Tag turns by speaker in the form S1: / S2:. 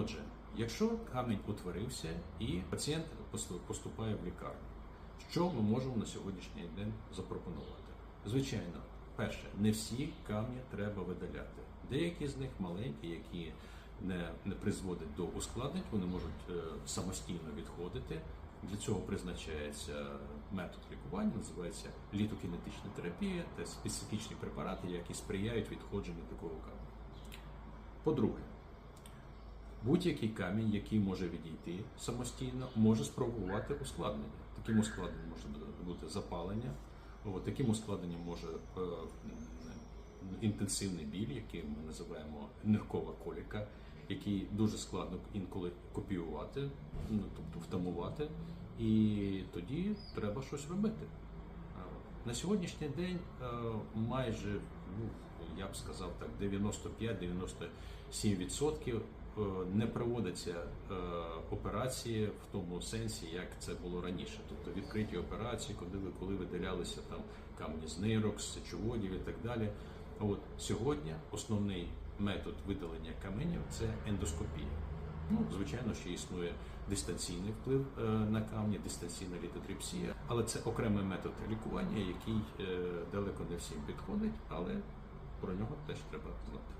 S1: Отже, якщо камінь утворився і пацієнт поступає в лікарню, що ми можемо на сьогоднішній день запропонувати? Звичайно, перше, не всі камні треба видаляти. Деякі з них маленькі, які не, не призводять до ускладнень, вони можуть е, самостійно відходити. Для цього призначається метод лікування, називається літокінетична терапія та специфічні препарати, які сприяють відходженню такого каменю. По-друге, будь-який камінь, який може відійти самостійно, може спровокувати ускладнення. Таким ускладненням може бути запалення, таким ускладненням може е, інтенсивний біль, який ми називаємо ниркова коліка, який дуже складно інколи копіювати, ну тобто втамувати, і тоді треба щось робити. На сьогоднішній день е, майже, я б сказав так, 95-97% е, не проводяться е, операції в тому сенсі, як це було раніше. Тобто відкриті операції, коли коли видалялися там камні з нирок, з сечоводів і так далі. От сьогодні основний метод видалення каменів це ендоскопія. Ну, звичайно, ще існує дистанційний вплив е, на камні, дистанційна літотріпсія, але це окремий метод лікування, який е, далеко не всім підходить, але про нього теж треба знати.